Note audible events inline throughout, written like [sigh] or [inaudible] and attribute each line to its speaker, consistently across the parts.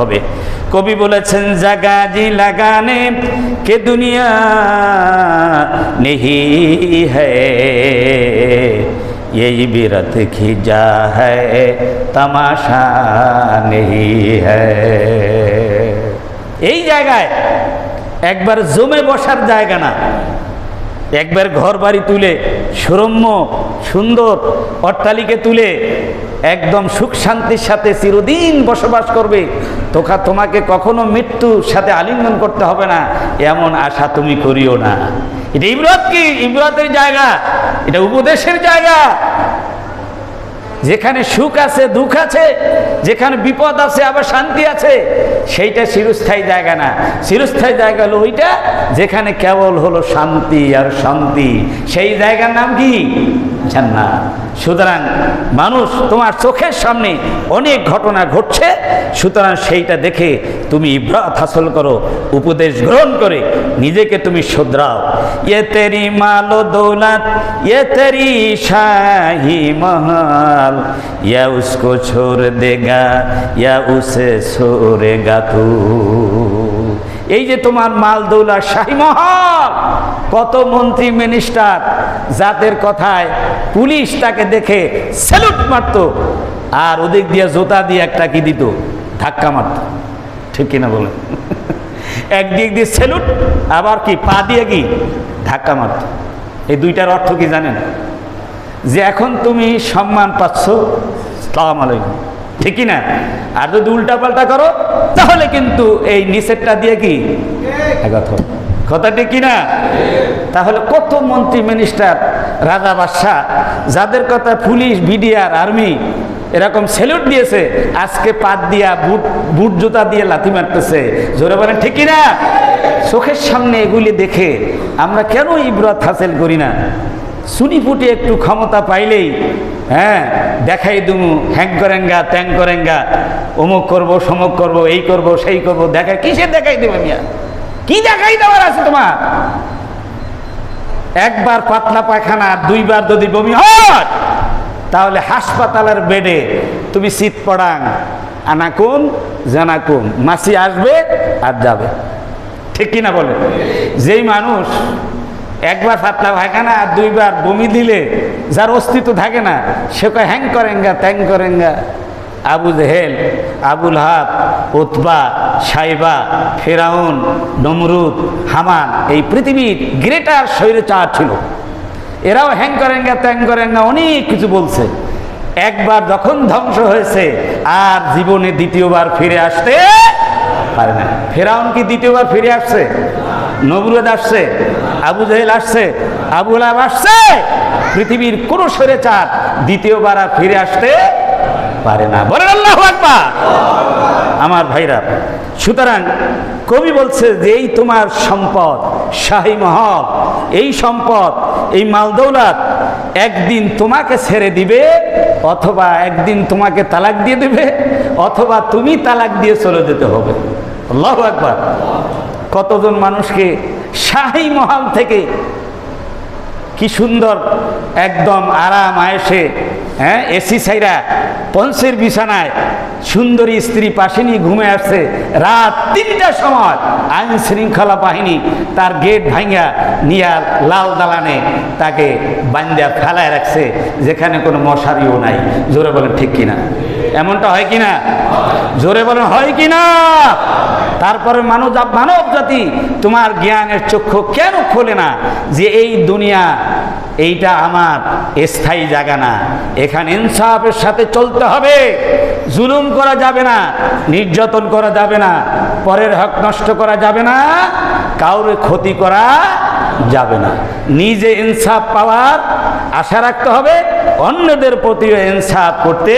Speaker 1: হবে। কবি বলেছেন জাগাজি লাগানে কে দুনিয়া নেহি হই বিরত কি যা হামাশা নেহি এই জায়গায় একবার জমে বসার জায়গা না। একবার ঘর বাড়ি তুলে, সুরম্য, সুন্দর অট্টালিকে তুলে, একদম সুখ শান্তির সাথে চিরদিন বসবাস করবে। তোকা তোমাকে কখনো মৃত্যুর সাথে আলিঙ্গন করতে হবে না, এমন আশা তুমি করিও না। এটা ইমরাত কি ইমরাতের জায়গা, এটা উপদেশের জায়গা। যেখানে সুখ আছে, দুঃখ আছে, যেখানে বিপদ আছে, আবার শান্তি আছে, সেইটা চিরস্থায়ী জায়গা না। চিরস্থায়ী জায়গা হলো ওইটা যেখানে কেবল হলো শান্তি আর শান্তি। সেই জায়গার নাম কি? জান্নাত। সুতরাং মানুষ তোমার চোখের সামনে অনেক ঘটনা ঘটছে, সুতরাং সেইটা দেখে তুমি ইব্রাত হাসল করো, উপদেশ গ্রহণ করে নিজেকে তুমি শুধরাও। ইয়ে তেরি মালো দৌলত ইয়ে তেরি শাহি মহাল ইয়া উসকো ছোড় দেগা, ইয়া উসে ছোড়েগা তু এই যে তোমার মাল দৌলা শাহী মহল, কত মন্ত্রী মিনিস্টার যাদের কথায় পুলিশ তাকে দেখে স্যালুট মারত, আর ওদিক দিয়ে জোতা দিয়ে একটা কি দিত, ধাক্কা মারত। ঠিক কিনা বলে? একদিক দিয়ে স্যালুট, আবার কি, পা দিয়ে কি, ধাক্কা মারত। এই দুইটার অর্থ কি জানেন? যে এখন তুমি সম্মান পাচ্ছ, সালাম আলাইকুম। ঠিকই না? আর যদি উল্টা পাল্টা করো, তাহলে কিন্তু এই নিষেধটা দিয়ে কি? কথা কথা ঠিক কিনা? তাহলে কত মন্ত্রী মিনিস্টার রাজা বাদশাহ, যাদের কথা পুলিশ বিডিআর আর্মি এরকম স্যালুট দিয়েছে, আজকে পাত দিয়া, বুট বুট জুতা দিয়ে লাথি মারতেছে। জোরে বলেন, ঠিক কিনা? চোখের সামনে এগুলি দেখে আমরা কেন ইব্রত হাসিল করি না? সুনি ফুটে একটু ক্ষমতা পাইলেই হ্যাঁ দেখাই দুমু, হ্যাং করেঙ্গা, ত্যাং করেঙ্গা, অমুক করব, সমক করব, এই করব, সেই করব, দেখা, কিসে দেখাই দেবে মিয়া? কি দেখাই দেওয়ার আছে তোমার? একবার পাতলা পায়খানা, দুইবার যদি বমি হয়, তাহলে হাসপাতালের বেডে তুমি শীত পড়াং, আনাকুন, জানাকুন, মাসি আসবে আর যাবে। ঠিক কিনা বলে? যেই মানুষ একবার পাতলা পায়খানা আর দুইবার বমি দিলে যার অস্তিত্ব থাকে না, সে কয়, হ্যাং করেঙ্গা, ত্যাং করেঙ্গা। Abu Jahl, Abu Lahab, Utba, Shaiba, Firaun, Nimrod, হামান, এই পৃথিবীর গ্রেটার স্বৈরচার ছিল। এরাও হ্যাং করেঙ্গা, ত্যাং করেঙ্গা, অনেক কিছু বলছে। একবার যখন ধ্বংস হয়েছে, আর জীবনে দ্বিতীয়বার ফিরে আসতে পারে না। ফেরাউন কি দ্বিতীয়বার ফিরে আসছে? নবরুদ আসছে? আবু জাহেল আসছে, আবু আলাব আসছে। পৃথিবীর কোন সরে চার দ্বিতীয়বার ফিরে আসতে পারে না। বলেন আল্লাহ আকবার। আমার ভাইরা, সুতরাং কবি বলছে যে, এই তোমার সম্পদ, শাহী মহল, এই সম্পদ, এই মালদৌলাত একদিন তোমাকে ছেড়ে দিবে, অথবা একদিন তোমাকে তালাক দিয়ে দেবে, অথবা তুমি তালাক দিয়ে চলে যেতে হবে। আল্লাহ একবার কতজন মানুষকে শাহী মহল থেকে কি সুন্দর, একদম আরাম আয়েসে হ্যাঁ এসি সাইরা পঞ্চের বিছানায় সুন্দরী স্ত্রী পাশে নিয়ে ঘুমে আসছে। রাত তিনটার সময় আইন শৃঙ্খলা বাহিনী তার গেট ভাঙ্গা নিয়ার লাল দালানে তাকে বান্দিয়া ফেলায় রাখছে, যেখানে কোনো মশারিও নাই। জোরে বলেন, ঠিক কিনা? এমনটা হয় কিনা জোরে বলেন, হয় কিনা তারপরে মানব মানব জাতি তোমার জ্ঞানের চক্ষু কেন খোলে না যে এই দুনিয়া, এইটা আমার স্থায়ী জায়গা না? এখানে ইনসাফের সাথে চলতে হবে। জুলুম করা যাবে না, নির্যাতন করা যাবে না, পরের হক নষ্ট করা যাবে না, কাউরে ক্ষতি করা যাবে না। নিজে ইনসাফ পাওয়ার আশা রাখতে হবে, অন্যদের প্রতিও ইনসাফ করতে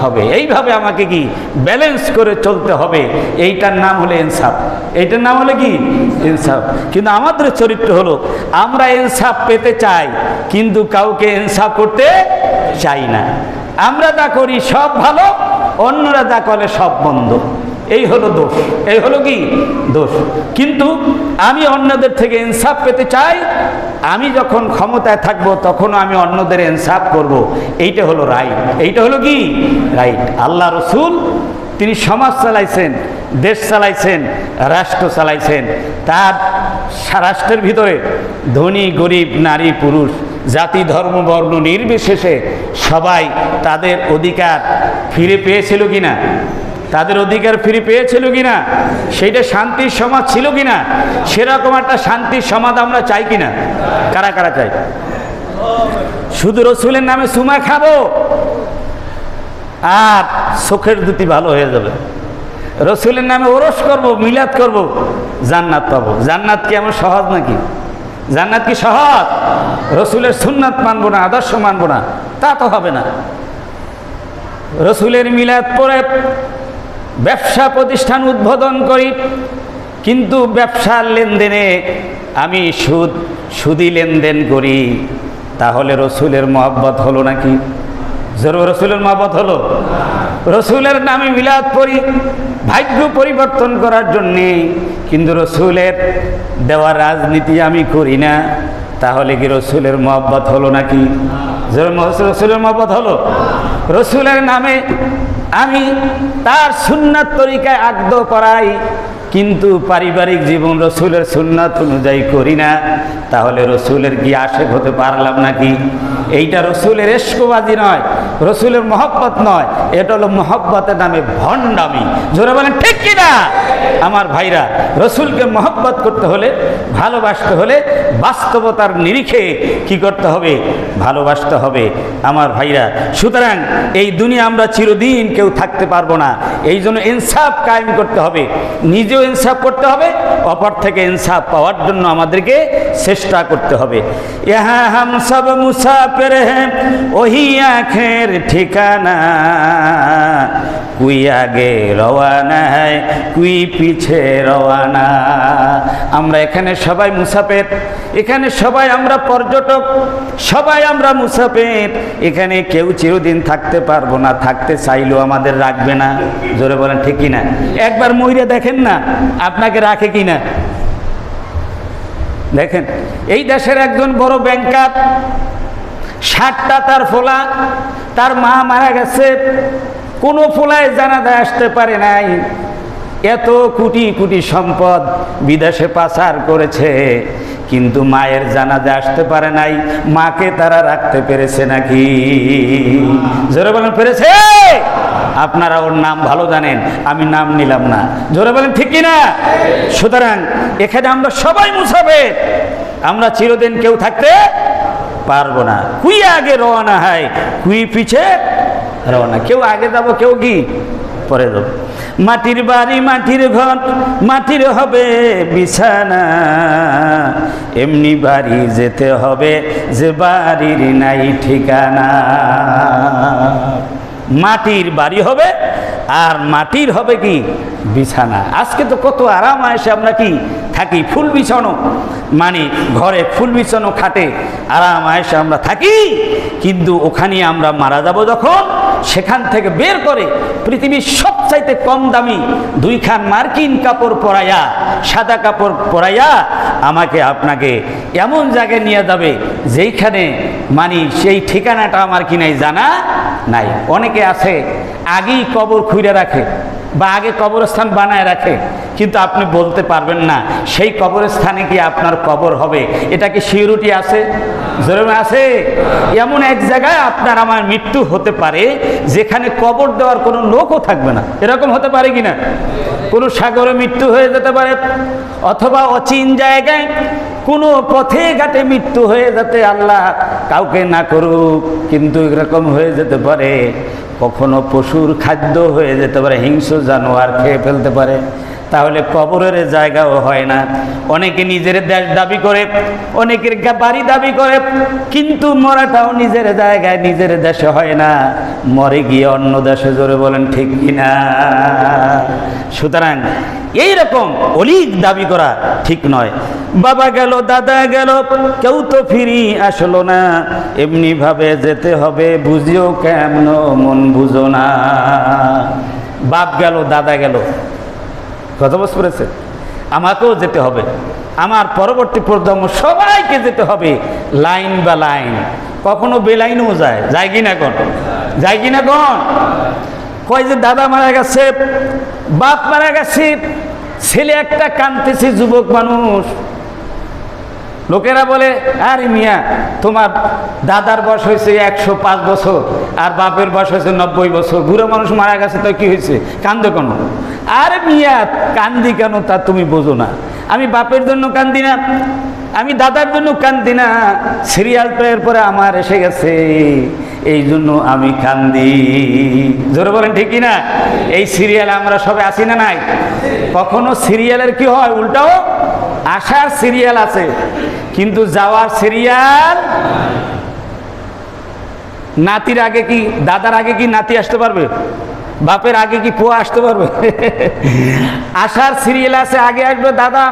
Speaker 1: হবে। এইভাবে আমাকে কি ব্যালেন্স করে চলতে হবে? এইটার নাম হলো ইনসাফ। এইটার নাম হলো কি? ইনসাফ। কিন্তু আমাদের চরিত্র হলো, আমরা ইনসাফ পেতে চাই, কিন্তু কাউকে ইনসাফ করতে চাই না। আমরা যা করি সব ভালো, অন্যরা যা করে সব বন্ধ এই হলো দোষ। এই হলো কি? দোষ। কিন্তু আমি অন্যদের থেকে ইনসাফ পেতে চাই, আমি যখন ক্ষমতায় থাকব তখন আমি অন্যদের ইনসাফ করব। এইটা হলো রাইট। এইটা হলো কি? রাইট। আল্লাহ রসুল, তিনি সমাজ চালাইছেন, দেশ চালাইছেন, রাষ্ট্র চালাইছেন। তার রাষ্ট্রের ভিতরে ধনী, গরিব, নারী, পুরুষ, জাতি, ধর্ম, বর্ণ নির্বিশেষে সবাই তাদের অধিকার ফিরে পেয়েছিল কিনা? তাদের অধিকার ফিরে পেয়েছিল কিনা? সেইটা শান্তির সমাজ ছিল কিনা? সেরকম একটা শান্তির সমাজ আমরা চাই কিনা? কারা কারা চাই শুধু রসুলের নামে সুমা খাব? আর চোখের দুটি ভালো হয়ে যাবে। রসুলের নামে ওরস করব, মিলাদ করব, জান্নাত পাবো। জান্নাত কি আমার সহজ নাকি? জান্নাত কি সহজ? রসুলের সুন্নাত মানবো না, আদর্শ মানবো না, তা তো হবে না। রসুলের মিলাদ পরে ব্যবসা প্রতিষ্ঠান উদ্বোধন করি, কিন্তু ব্যবসার লেনদেনে আমি সুদ, সুদি লেনদেন করি। তাহলে রসুলের মহব্বত হলো নাকি? রসুলের মহব্বত হলো? রসুলের নামে মিলাদ পড়ি, ভাগ্য পরিবর্তন করার জন্যে। কিন্তু রসুলের দেওয়া রাজনীতি আমি করি না। তাহলে কি রসুলের মহব্বত হলো নাকি? রসুলের মহব্বত হলো? রসুলের নামে আমি তার সুন্নাত তরিকায় আগ্দ করাই, কিন্তু পারিবারিক জীবন রসুলের সুন্নাত অনুযায়ী করি না। তাহলে রসুলের কি আশেক হতে পারলাম নাকি? এইটা রসুলের এসকোবাজি নয়, রসুলের মহব্বত নয়। এটা হলো মহব্বতের নামে ভণ্ডামি। জোরে বলেন, ঠিক কিনা? আমার ভাইরা, রসুলকে মহব্বত করতে হলে, ভালোবাসতে হলে বাস্তবতার নিরিখে কি করতে হবে? ভালোবাসতে হবে। আমার ভাইরা, সুতরাং এই দুনিয়া আমরা চিরদিন কেউ থাকতে পারব না। এই জন্য ইনসাফ কায়েম করতে হবে। নিজেও ইনসাফ করতে হবে, অপর থেকে ইনসাফ পাওয়ার জন্য আমাদেরকে চেষ্টা করতে হবে। হাম সব মুসাফির হ্যাঁ ওহি আখের ঠিকানা। কুই আগে রওয়ানা হ্যায় কুই পিছে রওয়ানা। আমরা এখানে সবাই মুসাফের, এখানে সবাই আমরা পর্যটক, সবাই আমরা মুসাফের। এখানে কেউ চিরদিন থাকতে পারব না, থাকতে চাইলেও আমাদের রাখবে না। জোরে বলেন, ঠিক কিনা? একবার ময়ূরে দেখেন না, আপনাকে রাখে কিনা? দেখেন, এই দেশের একজন বড় ব্যাংকার, ষাটটা তার ফোলা, তার মা মারা গেছে। কোনো ফোলায় জানাজায় আসতে পারে নাই। এত কোটি কোটি সম্পদ বিদেশে পাচার করেছে, কিন্তু মায়ের জানাজা আসতে পারে নাই। মাকে তারা রাখতে পেরেছে নাকি? জোরে বলেন, পেরেছে? আপনারা ওর নাম ভালো জানেন, আমি নাম নিলাম না। জোরে বলেন, ঠিক কিনা? সুতরাং এখানে আমরা সবাই মুসাবে আমরা চিরদিন কেউ থাকতে পারব না। কুই আগে রওনা হয়, কুই পিছে রওনা। কেউ আগে যাব, কেউ কি? পরে যাব। মাটির বাড়ি, মাটির ঘর, মাটির হবে বিছানা। এমনি বাড়ি যেতে হবে, যে বাড়ির নাই ঠিকানা। মাটির বাড়ি হবে, আর মাটির হবে কি? বিছানা। আজকে তো কত আরাম আসে আমরা কি থাকি, ফুল বিছানো। মানে ঘরে ফুল বিছানো খাটে, আরাম আয়েসে আমরা থাকি, কিন্তু ওখানে আমরা মারা যাব যখন, সেখান থেকে বের করে পৃথিবীর সবচাইতে কম দামি দুইখান মার্কিন কাপড় পরাইয়া, সাদা কাপড় পরাইয়া আমাকে আপনাকে এমন জায়গায় নিয়ে যাবে যেইখানে মানে সেই ঠিকানাটা আমার কি নাই জানা নাই। অনেকে আছে, আগেই কবর খুঁড়ে রাখে। বা আগে কবরস্থান বানায় রাখে, কিন্তু আপনি বলতে পারবেন না, সেই কবরস্থানে কি আপনার কবর হবে। এটা কি সিউরিটি আছে? জরুরি আছে। এমন এক জায়গায় আপনার আমার মৃত্যু হতে পারে, যেখানে কবর দেওয়ার কোনো লোকও থাকবে না। এরকম হতে পারে কি না? কোনো সাগরে মৃত্যু হয়ে যেতে পারে, অথবা অচিন জায়গায় কোনো পথে ঘাটে মৃত্যু হয়ে যেতে আল্লাহ কাউকে না করুক, কিন্তু এরকম হয়ে যেতে পারে। কখনো পশুর খাদ্য হয়ে যেতে পারে, হিংস্র জানোয়ার খেয়ে ফেলতে পারে। তাহলে কবরের জায়গাও হয় না। অনেকে নিজের দেশ দাবি করে, অনেকের বাড়ি দাবি করে, কিন্তু মরাটাও নিজের জায়গায়, নিজের দেশে হয় না। মরে গিয়ে অন্য দেশে জোরে বলেন, ঠিক কিনা সুতরাং এই রকম অলিক দাবি করা ঠিক নয়। বাবা গেল, দাদা গেল, কেউ তো ফিরি আসলো না। এমনি ভাবে যেতে হবে, বুঝিও কেমন মন বুঝো না। বাপ গেল, দাদা গেল। কত বছর পড়েছে আমাকেও যেতে হবে। আমার পরবর্তী প্রজন্ম সবাইকে যেতে হবে, লাইন বা লাইন। কখনো বেলাইনও যায়। যায় কি না কোন? যায় কি না কোন? কয় যে, দাদা মারা গেছে, বাপ মারা গেছে, ছেলে একটা কানতেছে যুবক মানুষ। লোকেরা বলে, আরে মিয়া, তোমার দাদার বয়স হয়েছে একশো পাঁচ বছর, আর বাপের বয়স হয়েছে নব্বই বছর। বুড়ো মানুষ মারা গেছে, তো কি হয়েছে? কান্দো কেন? আরে মিয়া, কান্দি কেন তা তুমি বোঝো না। আমি বাপের জন্য কান্দি না, আমি দাদার জন্য কান্দি না। সিরিয়াল প্লেয়ার পরে আমার এসে গেছে, এই জন্য আমি কান্দি। জোরে বলেন ঠিকই না এই সিরিয়ালে আমরা সবে আসি না নাই? কখনো সিরিয়ালের কি হয়? উল্টাও, আশার সিরিয়াল আছে। কিন্তু যাওয়ার সিরিয়াল নাতির আগে কি, দাদার আগে কি নাতি আসতে পারবে? বাপের আগে কি পোয়া আসতে পারবে? [laughs] আসার সিরিয়াল আছে, আগে আসবে দাদা,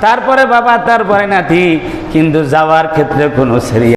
Speaker 1: তারপরে বাবা, তারপরে নাতি, কিন্তু যাওয়ার ক্ষেত্রে কোনো সিরিয়াল